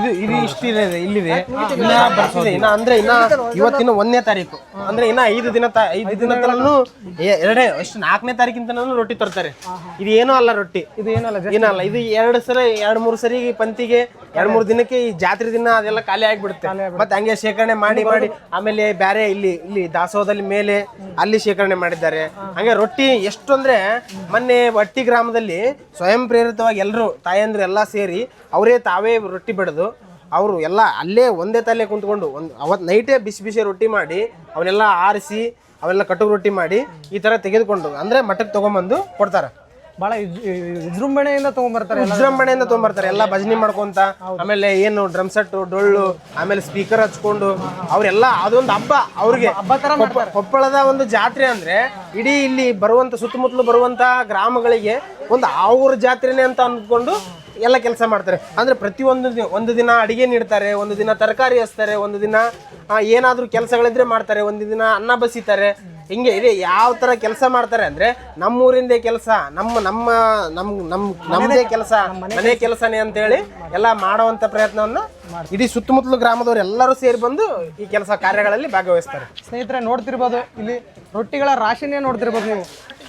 ಇದು ಇದು ಇಷ್ಟಿದೆ ಇಲ್ಲಿದೆ. ಇನ್ನ ಬರ್ತಿದೆ. ಇನ್ನ ಅಂದ್ರೆ ಇನ್ನ ಇವತ್ತಿನ ಒಂದನೇ ತಾರೀಕು. ಅಂದ್ರೆ ಇನ್ನ ಐದು ದಿನ ಐದು ದಿನ ತನೂ ಎರಡೇ ಎಷ್ಟು ನಾಲ್ಕನೇ ತಾರೀಕಿಂತನೂ ರೊಟ್ಟಿ ತರ್ತಾರೆ. ಇದು ಏನೂ ಅಲ್ಲ ರೊಟ್ಟಿ. ಇದು ಏನಲ್ಲ ಏನಲ್ಲ ಇದು ಎರಡು ಸರಿ ಎರಡು ಮೂರು ಸರಿ ಪಂತಿಗೆ ಎರಡ್ ಮೂರು ದಿನಕ್ಕೆ ಈ ಜಾತ್ರೆ ದಿನ ಅದೆಲ್ಲ ಖಾಲಿ ಆಗ್ಬಿಡುತ್ತೆ. ಮತ್ತೆ ಹಂಗೆ ಶೇಖರಣೆ ಮಾಡಿ ಮಾಡಿ ಆಮೇಲೆ ಬೇರೆ ಇಲ್ಲಿ ಇಲ್ಲಿ ದಾಸೋಹದಲ್ಲಿ ಮೇಲೆ ಅಲ್ಲಿ ಶೇಖರಣೆ ಮಾಡಿದ್ದಾರೆ. ಹಂಗೆ ರೊಟ್ಟಿ ಎಷ್ಟು ಅಂದ್ರೆ ಮೊನ್ನೆ ವಟ್ಟಿ ಗ್ರಾಮದಲ್ಲಿ ಸ್ವಯಂ ಪ್ರೇರಿತವಾಗಿ ಎಲ್ಲರೂ ತಾಯಂದ್ರು ಎಲ್ಲ ಸೇರಿ ಅವರೇ ತಾವೇ ರೊಟ್ಟಿ ಬೆಳೆದು ಅವರು ಎಲ್ಲ ಅಲ್ಲೇ ಒಂದೇ ತಲೆ ಕುಂತ್ಕೊಂಡು ಒಂದು ಅವತ್ತು ನೈಟೇ ಬಿಸಿ ಬಿಸಿ ರೊಟ್ಟಿ ಮಾಡಿ ಅವನ್ನೆಲ್ಲ ಆರಿಸಿ ಅವೆಲ್ಲ ಕಟುಕು ರೊಟ್ಟಿ ಮಾಡಿ ಈ ತರ ತೆಗೆದುಕೊಂಡು ಅಂದ್ರೆ ಮಠಕ್ಕೆ ತಗೊಂಬಂದು ಕೊಡ್ತಾರೆ. ಬಹಳ ವಿಜ್- ವಿಜೃಂಭಣೆಯಿಂದ ತಗೊಂಡ್ಬರ್ತಾರೆ. ವಿಜೃಂಭಣೆಯಿಂದ ತಗೊಂಡ್ಬರ್ತಾರೆ ಎಲ್ಲ ಭಜನೆ ಮಾಡ್ಕೊಂತ ಆಮೇಲೆ ಏನು ಡ್ರಮ್ ಸೆಟ್ ಡೊಳ್ಳು ಆಮೇಲೆ ಸ್ಪೀಕರ್ ಹಚ್ಕೊಂಡು ಅವರೆಲ್ಲ ಅದೊಂದು ಹಬ್ಬ ಅವ್ರಿಗೆ. ತರ ಕೊಪ್ಪಳದ ಒಂದು ಜಾತ್ರೆ ಅಂದ್ರೆ ಇಡೀ ಇಲ್ಲಿ ಬರುವಂತ ಸುತ್ತಮುತ್ತಲು ಬರುವಂತ ಗ್ರಾಮಗಳಿಗೆ ಒಂದು ಅವ್ರ ಜಾತ್ರೆನೇ ಅಂತ ಅಂದ್ಕೊಂಡು ಎಲ್ಲ ಕೆಲಸ ಮಾಡ್ತಾರೆ. ಅಂದ್ರೆ ಪ್ರತಿಯೊಂದು ಒಂದು ದಿನ ಅಡಿಗೆ ನೀಡ್ತಾರೆ ಒಂದು ದಿನ ತರಕಾರಿ ಹಚ್ತಾರೆ ಒಂದು ದಿನ ಏನಾದ್ರೂ ಕೆಲಸಗಳಿದ್ರೆ ಮಾಡ್ತಾರೆ ಒಂದು ದಿನ ಅನ್ನ ಬಸಿತಾರೆ. ಹಿಂಗೆ ಇದೆ, ಯಾವ ತರ ಕೆಲಸ ಮಾಡ್ತಾರೆ ಅಂದ್ರೆ ನಮ್ಮೂರಿಂದೇ ಕೆಲಸ, ನಮ್ಮ ನಮ್ಮ ನಮ್ಮ ನಮ್ಮ ನಮ್ಮದೇ ಕೆಲಸ, ಮನೆ ಕೆಲಸನೇ ಅಂತೇಳಿ ಎಲ್ಲ ಮಾಡುವಂತ ಪ್ರಯತ್ನವನ್ನು ಇಡೀ ಸುತ್ತಮುತ್ತಲು ಗ್ರಾಮದವರು ಎಲ್ಲರೂ ಸೇರಿ ಬಂದು ಈ ಕೆಲಸ ಕಾರ್ಯಗಳಲ್ಲಿ ಭಾಗವಹಿಸ್ತಾರೆ. ಸ್ನೇಹಿತರೆ, ನೋಡ್ತಿರ್ಬೋದು. ಇಲ್ಲಿ ರೊಟ್ಟಿಗಳ ರಾಶಿನೇ ನೋಡ್ತಿರ್ಬೋದು ನೀವು.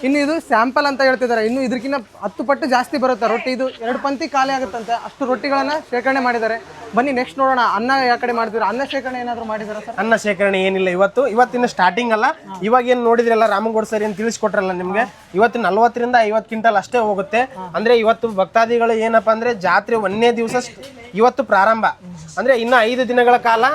ಇನ್ನು ಇದು ಸ್ಯಾಂಪಲ್ ಅಂತ ಹೇಳ್ತಿದ್ದಾರೆ. ಇನ್ನು ಇದಕ್ಕಿಂತ ಹತ್ತು ಪಟ್ಟು ಜಾಸ್ತಿ ಬರುತ್ತೆ ರೊಟ್ಟಿ. ಇದು ಎರಡು ಪಂಕ್ತಿ ಖಾಲಿ ಆಗುತ್ತಂತೆ. ಅಷ್ಟು ರೊಟ್ಟಿಗಳನ್ನ ಶೇಖರಣೆ ಮಾಡಿದ್ದಾರೆ. ಬನ್ನಿ ನೆಕ್ಸ್ಟ್ ನೋಡೋಣ. ಅನ್ನ ಯಾವ ಕಡೆ ಮಾಡ್ತೀರಾ? ಅನ್ನ ಶೇಖರಣೆ ಏನಾದರೂ ಮಾಡಿದಾರ ಸರ್? ಅನ್ನ ಶೇಖರಣೆ ಏನಿಲ್ಲ ಇವತ್ತು. ಇವತ್ತಿನ ಸ್ಟಾರ್ಟಿಂಗ್ ಅಲ್ಲ. ಇವಾಗ ಏನು ನೋಡಿದ್ರಲ್ಲ ರಾಮಗೌಡ ಸರ್ ಅಂತ ತಿಳಿಸ್ಕೊಟ್ರಲ್ಲ ನಿಮ್ಗೆ? ಇವತ್ತು ನಲ್ವತ್ತರಿಂದ ಐವತ್ತು ಕ್ವಿಂಟಲ್ ಅಷ್ಟೇ ಹೋಗುತ್ತೆ. ಅಂದ್ರೆ ಇವತ್ತು ಭಕ್ತಾದಿಗಳು ಏನಪ್ಪಾ ಅಂದ್ರೆ ಜಾತ್ರೆ ಒಂದನೇ ದಿವಸ ಇವತ್ತು ಪ್ರಾರಂಭ. ಅಂದ್ರೆ ಇನ್ನು ಐದು ದಿನಗಳ ಕಾಲ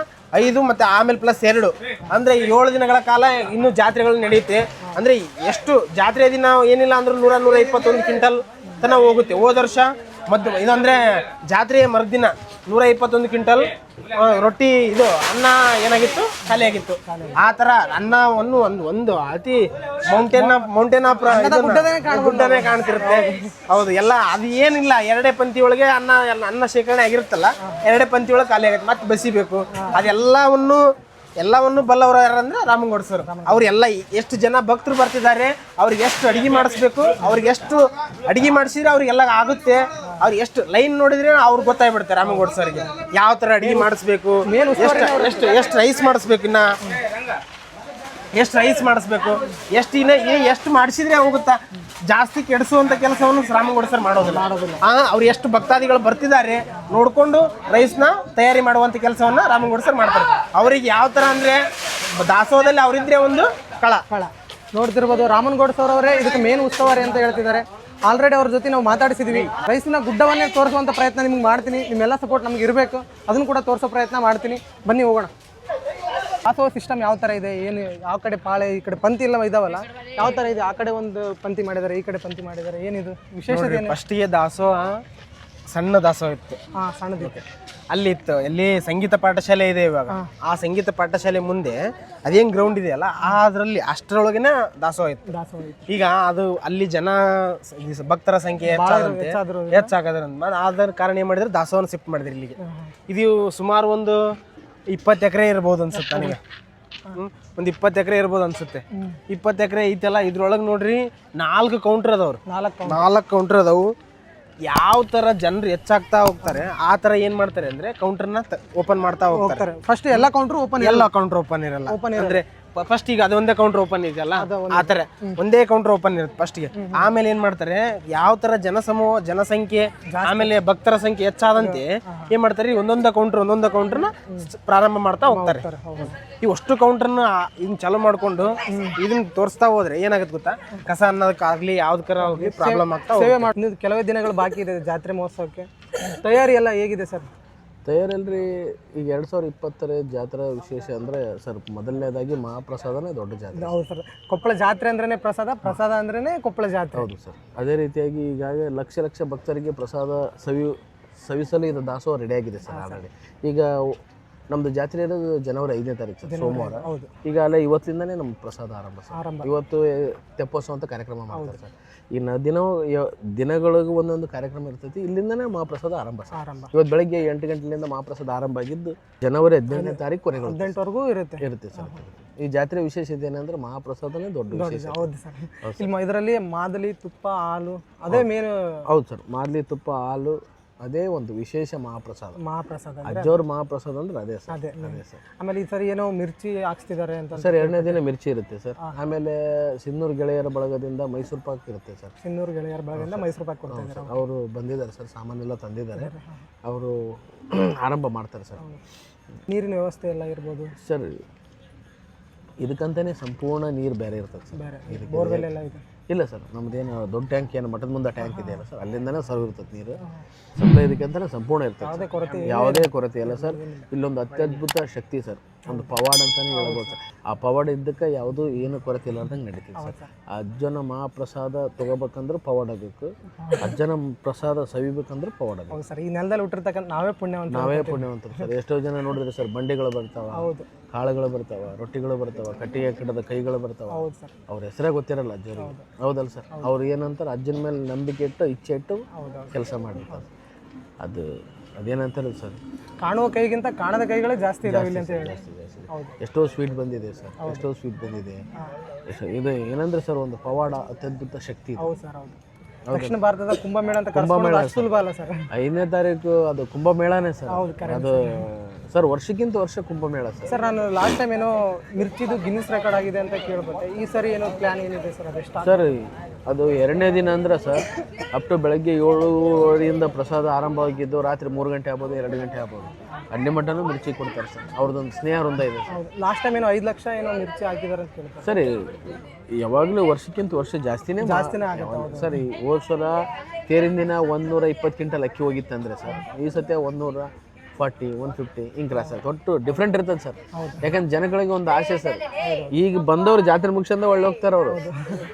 ಐದು ಮತ್ತೆ ಆಮೇಲೆ ಪ್ಲಸ್ ಎರಡು. ಅಂದ್ರೆ ಏಳು ದಿನಗಳ ಕಾಲ ಇನ್ನು ಜಾತ್ರೆಗಳು ನಡೆಯುತ್ತೆ. ಅಂದ್ರೆ ಎಷ್ಟು ಜಾತ್ರೆ ದಿನ ಏನಿಲ್ಲ ಅಂದ್ರೆ ನೂರ ನೂರ ಇಪ್ಪತ್ತೊಂದು ಕ್ವಿಂಟಲ್ ತನ ಹೋಗುತ್ತೆ. ಹೋದ ವರ್ಷ ಮದ್ದು ಇದಂದರೆ ಜಾತ್ರೆಯ ಮರುದಿನ ನೂರ ಇಪ್ಪತ್ತೊಂದು ಕ್ವಿಂಟಲ್ ರೊಟ್ಟಿ ಇದು ಅನ್ನ ಏನಾಗಿತ್ತು? ಖಾಲಿ ಆಗಿತ್ತು. ಆ ಥರ ಅನ್ನವನ್ನು ಒಂದು ಒಂದು ಅತಿ ಮೌಂಟೇನ್ ಮೌಂಟೇನ್ ಆಫ್ ಗುಡ್ಡನೇ ಕಾಣ್ತಿರುತ್ತೆ. ಹೌದು ಎಲ್ಲ ಅದು ಏನಿಲ್ಲ ಎರಡೇ ಪಂಕ್ತಿ ಒಳಗೆ ಅನ್ನ ಎಲ್ಲ ಅನ್ನ ಶೇಖರಣೆ ಆಗಿರುತ್ತಲ್ಲ ಎರಡೇ ಪಂಕ್ತಿ ಒಳಗೆ ಖಾಲಿ ಆಗುತ್ತೆ. ಮತ್ತೆ ಬಸಿಬೇಕು. ಅದೆಲ್ಲವನ್ನು ಎಲ್ಲವನ್ನು ಬಲ್ಲವರು ಯಾರಂದ್ರೆ ರಾಮಗೌಡ ಸರ್. ಅವರೆಲ್ಲ ಎಲ್ಲ ಎಷ್ಟು ಜನ ಭಕ್ತರು ಬರ್ತಿದ್ದಾರೆ ಅವ್ರಿಗೆ ಎಷ್ಟು ಅಡಿಗೆ ಮಾಡಿಸ್ಬೇಕು ಅವ್ರಿಗೆ ಎಷ್ಟು ಅಡಿಗೆ ಮಾಡಿಸಿದ್ರೆ ಅವ್ರಿಗೆಲ್ಲ ಆಗುತ್ತೆ. ಅವ್ರು ಎಷ್ಟು ಲೈನ್ ನೋಡಿದ್ರೆ ಅವ್ರಿಗೆ ಗೊತ್ತಾಗ್ಬಿಡುತ್ತೆ ರಾಮಗೌಡ ಸರ್ಗೆ. ಯಾವ ಥರ ಅಡಿಗೆ ಮಾಡಿಸ್ಬೇಕು ಎಷ್ಟು ಎಷ್ಟು ಎಷ್ಟು ರೈಸ್ ಮಾಡಿಸ್ಬೇಕು ಇನ್ನ. ಎಷ್ಟು ರೈಸ್ ಮಾಡಿಸ್ಬೇಕು? ಎಷ್ಟು ಇನ್ನ ಎಷ್ಟು ಮಾಡಿಸಿದ್ರೆ ಹೋಗುತ್ತಾ? ಜಾಸ್ತಿ ಕೆಡಿಸುವಂತ ಕೆಲಸವನ್ನು ರಾಮಂಗೌಡ ಸರ್ ಮಾಡೋದಿಲ್ಲ. ಅವ್ರು ಎಷ್ಟು ಭಕ್ತಾದಿಗಳು ಬರ್ತಿದ್ದಾರೆ ನೋಡಿಕೊಂಡು ರೈಸ್ನ ತಯಾರಿ ಮಾಡುವಂಥ ಕೆಲಸವನ್ನ ರಾಮಂಗೌಡ ಸರ್ ಮಾಡ್ತಾರೆ. ಅವ್ರಿಗೆ ಯಾವ ಥರ ಅಂದರೆ ದಾಸೋಹದಲ್ಲಿ ಅವರಿದ್ರೆ ಒಂದು ಕಳ. ಕಳ. ನೋಡ್ತಿರ್ಬೋದು ರಾಮನಗೌಡ ಸರ್ ಅವರೇ ಇದಕ್ಕೆ ಮೇನ್ ಉತ್ಸವರೇ ಅಂತ ಹೇಳ್ತಿದ್ದಾರೆ. ಆಲ್ರೆಡಿ ಅವ್ರ ಜೊತೆ ನಾವು ಮಾತಾಡಿಸಿದ್ವಿ. ರೈಸ್ನ ಗುಡ್ಡವನ್ನೇ ತೋರಿಸುವಂಥ ಪ್ರಯತ್ನ ನಿಮ್ಗೆ ಮಾಡ್ತೀನಿ. ನಿಮ್ಮೆಲ್ಲ ಸಪೋರ್ಟ್ ನಮ್ಗೆ ಇರಬೇಕು. ಅದನ್ನು ಕೂಡ ತೋರಿಸೋ ಪ್ರಯತ್ನ ಮಾಡ್ತೀನಿ. ಬನ್ನಿ ಹೋಗೋಣ. ದಾಸೋಹ ಸಿಸ್ಟಮ್ ಯಾವ ಥರ ಇದೆ ಏನು ಯಾವ ಕಡೆ ಪಾಳೆ ಈ ಕಡೆ ಪಂಕ್ತಿ ಇಲ್ಲ ಇದಾವಲ್ಲ ಯಾವ ಥರ ಇದೆ ಆ ಕಡೆ ಒಂದು ಪಂಕ್ತಿ ಮಾಡಿದ್ದಾರೆ ಈ ಕಡೆ ಪಂಕ್ತಿ ಮಾಡಿದ್ದಾರೆ ಏನಿದು? ವಿಶೇಷತೆ ಏನು? ಫಸ್ಟಿಗೆ ದಾಸೋಹ ಸಣ್ಣ ದಾಸೋಹ ಇತ್ತು. ಹಾಂ ಸಣ್ಣದಿತ್ತು. ಅಲ್ಲಿ ಇತ್ತು. ಎಲ್ಲಿ ಸಂಗೀತ ಪಾಠಶಾಲೆ ಇದೆ ಇವಾಗ. ಆ ಸಂಗೀತ ಪಾಠಶಾಲೆ ಮುಂದೆ ಅದೇನ್ ಗ್ರೌಂಡ್ ಇದೆಯಲ್ಲ ಅದರಲ್ಲಿ ಅಷ್ಟರೊಳಗಿನ ದಾಸೋಹ ಇತ್ತು. ದಾಸೋಹ. ಈಗ ಅದು ಅಲ್ಲಿ ಜನ ಸ- ಈ ಸ- ಭಕ್ತರ ಸಂಖ್ಯೆ ಹೆಚ್ಚಾದಂತೆ ಹೆಚ್ಚಾದ್ರು ಹೆಚ್ಚಾಗದ್ರಿಂದ ಅದರ ಕಾರಣ ಏನ್ ಮಾಡಿದ್ರೆ ದಾಸೋಹನ ಶಿಫ್ಟ್ ಮಾಡಿದ್ರು ಇಲ್ಲಿಗೆ. ಇದು ಸುಮಾರು ಒಂದು ಇಪ್ಪತ್ತು ಎಕರೆ ಇರ್ಬೋದು ಅನ್ಸುತ್ತೆ ನನಗೆ. ಒಂದು ಇಪ್ಪತ್ತು ಎಕರೆ ಇರ್ಬೋದು ಅನ್ಸುತ್ತೆ. ಇಪ್ಪತ್ತು ಎಕರೆ ಐತೆಲ್ಲ ಇದ್ರೊಳಗೆ ನೋಡ್ರಿ ನಾಲ್ಕು ಕೌಂಟರ್ ಅದಾವ್ರು. ನಾಲ್ಕು ನಾಲ್ಕು ಕೌಂಟರ್ ಅದಾವು. ಯಾವ ತರ ಜನರು ಹೆಚ್ಚಾಗ್ತಾ ಹೋಗ್ತಾರೆ ಆ ತರ ಏನು ಮಾಡ್ತಾರೆ ಅಂದ್ರೆ ಕೌಂಟರ್ನ ಓಪನ್ ಮಾಡ್ತಾ ಹೋಗ್ತಾರೆ. ಫಸ್ಟ್ ಎಲ್ಲ ಕೌಂಟ್ರು ಓಪನ್ ಎಲ್ಲ ಕೌಂಟರ್ ಓಪನ್ ಇರಲ್ಲ. ಓಪನ್ ಅಂದ್ರೆ ಫಸ್ಟ್ ಈಗ ಅದು ಒಂದೇ ಕೌಂಟರ್ ಓಪನ್ ಇದೆಯಲ್ಲ? ಆತರ ತರ ಒಂದೇ ಕೌಂಟರ್ ಓಪನ್ ಇರುತ್ತೆ ಫಸ್ಟ್ಗೆ ಆಮೇಲೆ ಏನ್ ಮಾಡ್ತಾರೆ ಯಾವ ತರ ಜನಸಮೂಹ ಜನಸಂಖ್ಯೆ ಆಮೇಲೆ ಭಕ್ತರ ಸಂಖ್ಯೆ ಹೆಚ್ಚಾದಂತೆ ಏನ್ ಮಾಡ್ತಾರೆ ಒಂದೊಂದ ಕೌಂಟರ್ ಒಂದೊಂದ ಕೌಂಟರ್ನ ಪ್ರಾರಂಭ ಮಾಡ್ತಾ ಹೋಗ್ತಾರೆ. ಈ ಅಷ್ಟು ಕೌಂಟರ್ನ ಇದನ್ನ ಚಾಲೂ ಮಾಡ್ಕೊಂಡು ಇದನ್ನ ತೋರಿಸ್ತಾ ಹೋದ್ರೆ ಏನಾಗುತ್ತೆ ಗೊತ್ತಾ? ಕಸ ಅನ್ನೋದಕ್ಕಾಗ್ಲಿ ಯಾವ್ದಕ್ಕಾರ ಹೋಗ್ಲಿ ಪ್ರಾಬ್ಲಮ್ ಆಗ್ತಾ ಕೆಲವೇ ದಿನಗಳು ಬಾಕಿ ಇದೆ ಜಾತ್ರೆ ಮಹೋತ್ಸವಕ್ಕೆ. ತಯಾರಿ ಎಲ್ಲ ಹೇಗಿದೆ ಸರ್? ತಯಾರಲ್ರಿ ಈಗ ಎರಡು ಸಾವಿರದ ಇಪ್ಪತ್ತರ ಜಾತ್ರಾ ವಿಶೇಷ ಅಂದರೆ ಸರ್ ಮೊದಲನೇದಾಗಿ ಮಹಾಪ್ರಸಾದನೇ ದೊಡ್ಡ ಜಾತ್ರೆ. ಹೌದು ಸರ್. ಕೊಪ್ಪಳ ಜಾತ್ರೆ ಅಂದ್ರೇ ಪ್ರಸಾದ ಪ್ರಸಾದ ಅಂದ್ರೇ ಕೊಪ್ಪಳ ಜಾತ್ರೆ. ಹೌದು ಸರ್. ಅದೇ ರೀತಿಯಾಗಿ ಈಗಾಗಲೇ ಲಕ್ಷ ಲಕ್ಷ ಭಕ್ತರಿಗೆ ಪ್ರಸಾದ ಸವಿ ಸವಿಸಲು ಇದು ದಾಸೋಹ ರೆಡಿಯಾಗಿದೆ ಸರ್ ಆಲ್ರೆಡಿ ಈಗ ನಮ್ದು ಜಾತ್ರೆ ಇರೋದು ಜನವರಿ ಐದನೇ ತಾರೀಕು ಸರ್ ಸೋಮವಾರ. ಈಗ ಅಲ್ಲೇ ಇವತ್ತಿಂದನೇ ನಮ್ಮ ಪ್ರಸಾದ ಆರಂಭ ಸರ್. ಆರಂಭ. ಇವತ್ತು ತೆಪ್ಪೋತ್ಸವ ಅಂತ ಕಾರ್ಯಕ್ರಮ ಮಾಡ್ತಾರೆ ಸರ್. ಇನ್ನು ದಿನ ದಿನಗಳಿಗೂ ಒಂದೊಂದು ಕಾರ್ಯಕ್ರಮ ಇರ್ತೈತಿ. ಇಲ್ಲಿಂದನೇ ಮಹಾಪ್ರಸಾದ ಆರಂಭ ಆರಂಭ. ಇವತ್ತು ಬೆಳಗ್ಗೆ ಎಂಟು ಗಂಟೆಯಿಂದ ಮಹಾಪ್ರಸಾದ ಆರಂಭ ಆಗಿದ್ದು ಜನವರಿ ಹದಿನೈದನೇ ತಾರೀಕು ಕೊನೆಗೆ ಹದಿನೆಂಟವರೆಗೂ ಇರುತ್ತೆ. ಇರುತ್ತೆ ಸರ್. ಈ ಜಾತ್ರೆ ವಿಶೇಷತೆ ಏನಂದ್ರೆ ಮಹಾಪ್ರಸಾದನೇ ದೊಡ್ಡ ಹೌದು ಸರ್. ಇಲ್ಲಿ ಇದರಲ್ಲಿ ಮಾದಲಿ ತುಪ್ಪ ಹಾಲು ಅದೇ ಮೇನ್ ಹೌದು ಸರ್. ಮಾದಲಿ ತುಪ್ಪ ಹಾಲು ಅದೇ ಒಂದು ವಿಶೇಷ ಮಹಾಪ್ರಸಾದ. ಮಹಾಪ್ರಸಾದ ಅಜ್ಜೋರ್ ಮಹಾಪ್ರಸಾದ ಅಂದ್ರೆ ಅದೇ ಸರ್ ಅದೇ ಅದೇ ಸರ್. ಆಮೇಲೆ ಈ ಸರಿ ಏನೋ ಮಿರ್ಚಿ ಹಾಕ್ಸ್ತಿದ್ದಾರೆ ಅಂತ ಸರ್ ಎರಡನೇ ದಿನ ಮಿರ್ಚಿ ಇರುತ್ತೆ ಸರ್. ಆಮೇಲೆ ಸಿನ್ನೂರು ಗೆಳೆಯರ ಬಳಗದಿಂದ ಮೈಸೂರು ಪಾಕ್ ಇರುತ್ತೆ ಸರ್. ಸಿನ್ನೂರು ಗೆಳೆಯರ ಬಳಗದಿಂದ ಮೈಸೂರು ಪಾಕ್ ಕೊಡ್ತಾರೆ ಅವರು. ಬಂದಿದ್ದಾರೆ ಸರ್ ಸಾಮಾನೆಲ್ಲ ತಂದಿದ್ದಾರೆ. ಅವರು ಆರಂಭ ಮಾಡ್ತಾರೆ ಸರ್. ನೀರಿನ ವ್ಯವಸ್ಥೆ ಎಲ್ಲ ಇರ್ಬೋದು? ಸರ್ ಇದಕ್ಕಂತಾನೆ ಸಂಪೂರ್ಣ ನೀರು ಬೇರೆ ಇರ್ತದೆ ಸರ್. ಬೇರೆ ಬೋರ್ವೆಲ್ ಎಲ್ಲ ಇದೆ. ಇಲ್ಲ ಸರ್ ನಮ್ಮದೇನು ದೊಡ್ಡ ಟ್ಯಾಂಕ್ ಏನು ಮಠದ ಮುಂದೆ ಟ್ಯಾಂಕ್ ಇದೆಯಲ್ಲ ಸರ್. ಅಲ್ಲಿಂದನೇ ಸರ್ವ್ ಇರ್ತದೆ ನೀರು. ಸಪ್ಲೈ ಇದಕ್ಕೆ ಅಂತಲೇ ಸಂಪೂರ್ಣ ಇರ್ತದೆ ಯಾವುದೇ ಕೊರತೆ ಯಾವುದೇ ಕೊರತೆ ಇಲ್ಲ ಸರ್. ಇಲ್ಲೊಂದು ಅತ್ಯದ್ಭುತ ಶಕ್ತಿ ಸರ್. ಒಂದು ಪವಾಡ ಅಂತಾನೆ ಹೇಳ್ಬೋದು ಸರ್. ಆ ಪವಾಡ ಇದ್ದಕ್ಕೆ ಯಾವುದೂ ಏನು ಕೊರತೆ ಇಲ್ಲಾರ್ದಂಗೆ ನಡೀತೀವಿ ಸರ್. ಅಜ್ಜನ ಮಹಾಪ್ರಸಾದ ತಗೋಬೇಕಂದ್ರೆ ಪವಾಡ ಬೇಕು. ಅಜ್ಜನ ಪ್ರಸಾದ ಸವಿಬೇಕಂದ್ರೆ ಪವಾಡ ಬೇಕು. ಸರ್. ಈ ನೆಲದಲ್ಲಿ ಹುಟ್ಟಿರ್ತಕ್ಕಂಥ ನಾವೇ ಪುಣ್ಯವಂತ ನಾವೇ ಪುಣ್ಯವಂತರು ಸರ್. ಎಷ್ಟೋ ಜನ ನೋಡಿದ್ರೆ ಸರ್ ಬಂಡಿಗಳು ಬರ್ತಾವ ಹೌದು. ಕಾಳುಗಳು ಬರ್ತಾವ ರೊಟ್ಟಿಗಳು ಬರ್ತಾವ ಕಟ್ಟಿಗೆ ಕಡದ ಕೈಗಳು ಬರ್ತಾವ. ಹೌದು ಸರ್. ಅವ್ರ ಹೆಸರೇ ಗೊತ್ತಿರಲ್ಲ ಅಜ್ಜರಿಗೆ. ಹೌದಲ್ಲ ಸರ್. ಅವ್ರು ಏನಂತಾರೆ ಅಜ್ಜನ ಮೇಲೆ ನಂಬಿಕೆ ಇಟ್ಟು ಇಚ್ಛೆ ಇಟ್ಟು ಕೆಲಸ ಮಾಡಿರ್ತಾರೆ ಅದು ಅದೇನಂತಾರೆ ಸರ್ ಕಾಣುವ ಕೈಗಿಂತ ಕಾಣದ ಕೈಗಳೇ ಜಾಸ್ತಿ ಇದಾವೆ ಇಲ್ಲಿ ಅಂತ ಹೇಳಿ. ಜಾಸ್ತಿ ಜಾಸ್ತಿ. ಎಷ್ಟೋ ಸ್ವೀಟ್ ಬಂದಿದೆ ಸರ್ ಎಷ್ಟೋ ಸ್ವೀಟ್ ಬಂದಿದೆ. ಇದು ಏನಂದ್ರೆ ಸರ್ ಒಂದು ಪವಾಡ ಅತ್ಯದ್ಭುತ ಶಕ್ತಿ ಹೌದು ಸರ್ ಹೌದು. ದಕ್ಷಿಣ ಭಾರತದ ಕುಂಭಮೇಳ ಅಂತ ಕುಂಭಮೇಳ ಸುಲಭ ಅಲ್ಲ ಸರ್ ಐದನೇ ತಾರೀಕು ಅದು ಕುಂಭಮೇಳನೇ ಸರ್ ಅದು ಸರ್ ವರ್ಷಕ್ಕಿಂತ ವರ್ಷ ಕುಂಭಮೇಳ ಸರ್. ಸರ್ ನಾನು ಲಾಸ್ಟ್ ಟೈಮ್ ಏನೋ ಮಿರ್ಚಿದು ಗಿನ್ನಿಸ್ ರೆಕಾರ್ಡ್ ಆಗಿದೆ ಅಂತ ಕೇಳ್ಬಟ್ಟೆ ಈ ಸರಿ ಏನೋ ಪ್ಲಾನ್ ಏನಿದೆ ಸರ್ ಅದೆಷ್ಟು ಸರ್ ಅದು ಎರಡನೇ ದಿನ ಅಂದ್ರೆ ಸರ್ ಅಪ್ ಟು ಬೆಳಗ್ಗೆ ಏಳುವರೆಯಿಂದ ಪ್ರಸಾದ ಆರಂಭವಾಗಿದ್ದು ರಾತ್ರಿ ಮೂರು ಗಂಟೆ ಆಗ್ಬೋದು ಎರಡು ಗಂಟೆ ಆಗ್ಬೋದು. ಅಡ್ಡಿ ಮಟ್ಟನೂ ಮಿರ್ಚಿ ಕೊಡ್ತಾರೆ ಸರ್. ಅವ್ರದ್ದೊಂದು ಸ್ನೇಹ ವೃಂದ ಇದೆ ಸರ್. ಲಾಸ್ಟ್ ಟೈಮ್ ಏನೋ ಐದು ಲಕ್ಷ ಏನೋ ಮಿರ್ಚಿ ಹಾಕಿದ್ದಾರೆ ಅಂತ ಕೇಳ್ತಾರೆ ಸರಿ ಯಾವಾಗಲೂ ವರ್ಷಕ್ಕಿಂತ ವರ್ಷ ಜಾಸ್ತಿನೇ ಜಾಸ್ತಿನೇ ಆಗುತ್ತೆ ಸರ್ ಈ ಹೋದ್ ಸಲ ತೇರಿನ ದಿನ ಒಂದೂರ ಇಪ್ಪತ್ತು ಕ್ವಿಂಟಲ್ ಅಕ್ಕಿ ಹೋಗಿತ್ತಂದ್ರೆ ಸರ್ ಈ ಸತಿ ಒಂದೂರ ಫಾರ್ಟಿ ಒನ್ ಫಿಫ್ಟಿ ಹಿಂಗೆ ಕ್ರಾಸ್ ಆಗುತ್ತೆ ಒಟ್ಟು ಡಿಫ್ರೆಂಟ್ ಇರ್ತದೆ ಸರ್ ಯಾಕಂದ್ರೆ ಜನಗಳಿಗೆ ಒಂದು ಆಸೆ ಸರ್ ಈಗ ಬಂದವರು ಜಾತ್ರೆ ಮುಗಿಸ್ಕೊಂಡ ಒಳ್ಳೆ ಹೋಗ್ತಾರೆ ಅವರು.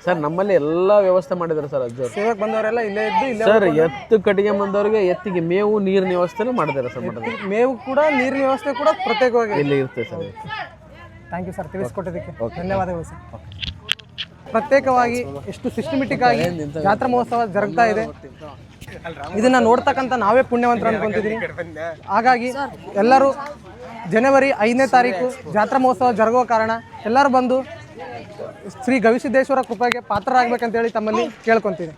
ಸರ್ ನಮ್ಮಲ್ಲಿ ಎಲ್ಲ ವ್ಯವಸ್ಥೆ ಮಾಡಿದ್ದಾರೆ ಸರ್ ಅಜ್ಜ ಬಂದವರೆಲ್ಲ ಇಲ್ಲೇ ಇದ್ದು ಇಲ್ಲೇ ಸರ್ ಎತ್ತು ಕಟ್ಟಿಗೆ ಬಂದವರಿಗೆ ಎತ್ತಿಗೆ ಮೇವು ನೀರಿನ ವ್ಯವಸ್ಥೆನೂ ಮಾಡಿದ್ದಾರೆ ಸರ್ ಮಾಡೋದು ಮೇವು ಕೂಡ ನೀರಿನ ವ್ಯವಸ್ಥೆ ಕೂಡ ಪ್ರತ್ಯೇಕವಾಗಿ ಇಲ್ಲಿ ಇರ್ತದೆ ಸರ್ ಥ್ಯಾಂಕ್ ಯು ಸರ್ ತಿಳಿಸ್ಕೊಟ್ಟಿದ್ದಕ್ಕೆ. ಧನ್ಯವಾದಗಳು ಸರ್ ಪ್ರತ್ಯೇಕವಾಗಿ ಎಷ್ಟು ಸಿಸ್ಟಮೆಟಿಕ್ ಆಗಿ ಜಾತ್ರಾ ಮಹೋತ್ಸವ ಜರುಗ್ತಾ ಇದೆ. ಇದನ್ನ ನೋಡ್ತಕ್ಕಂಥ ನಾವೇ ಪುಣ್ಯವಂತರ ಅನ್ಕೊಂತಿದ್ದೀನಿ ಹಾಗಾಗಿ ಎಲ್ಲರೂ ಜನವರಿ ಐದನೇ ತಾರೀಕು ಜಾತ್ರಾ ಮಹೋತ್ಸವ ಜರುಗುವ ಕಾರಣ ಎಲ್ಲರೂ ಬಂದು ಶ್ರೀ ಗವಿಸಿದ್ದೇಶ್ವರ ಕೃಪೆಗೆ ಪಾತ್ರರಾಗಬೇಕಂತೇಳಿ ತಮ್ಮಲ್ಲಿ ಕೇಳ್ಕೊತೀನಿ.